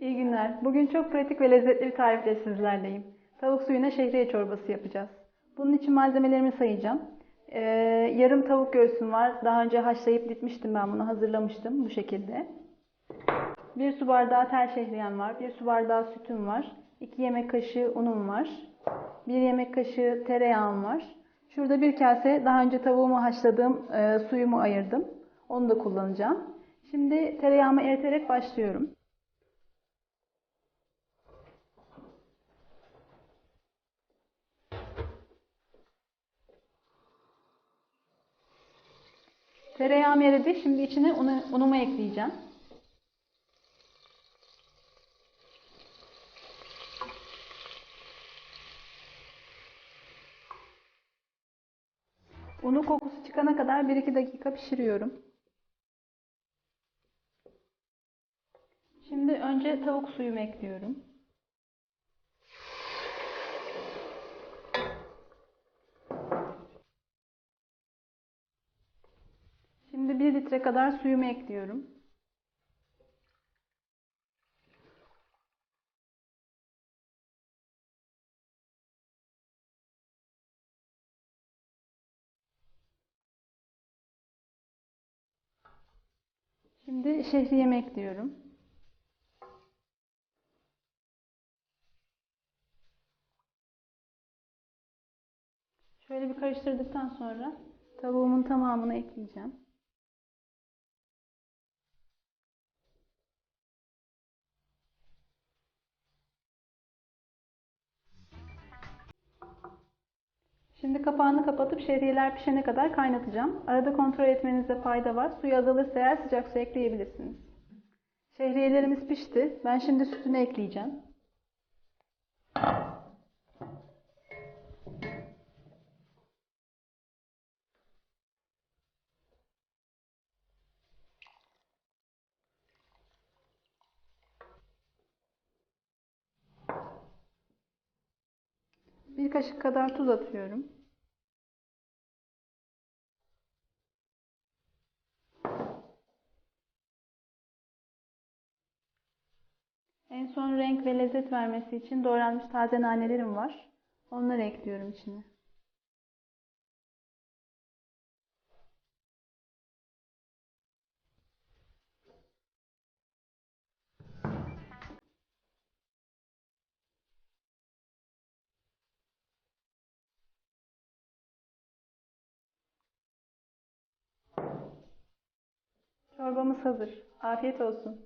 İyi günler. Bugün çok pratik ve lezzetli bir tarifle sizlerleyim. Tavuk suyuna şehriye çorbası yapacağız. Bunun için malzemelerimi sayacağım. Ee, yarım tavuk göğsüm var. Daha önce haşlayıp ditmiştim ben bunu. Hazırlamıştım bu şekilde. Bir su bardağı tel şehriyem var. Bir su bardağı sütüm var. 2 yemek kaşığı unum var. 1 yemek kaşığı tereyağım var. Şurada bir kase daha önce tavuğumu haşladığım e, suyumu ayırdım. Onu da kullanacağım. Şimdi tereyağımı eriterek başlıyorum. Tereyağım eridi. Şimdi içine unu, unumu ekleyeceğim. Unu kokusu çıkana kadar 1-2 dakika pişiriyorum. Şimdi önce tavuk suyumu ekliyorum. Şimdi 1 litre kadar suyumu ekliyorum. Şimdi şehriyemi ekliyorum. Şöyle bir karıştırdıktan sonra tavuğumun tamamını ekleyeceğim. Şimdi kapağını kapatıp şehriyeler pişene kadar kaynatacağım. Arada kontrol etmenizde fayda var. Suyu azalırsa eğer sıcak su ekleyebilirsiniz. Şehriyelerimiz pişti. Ben şimdi sütünü ekleyeceğim. Bir kaşık kadar tuz atıyorum. En son renk ve lezzet vermesi için doğranmış taze nanelerim var. Onları ekliyorum içine. Çorbamız hazır. Afiyet olsun.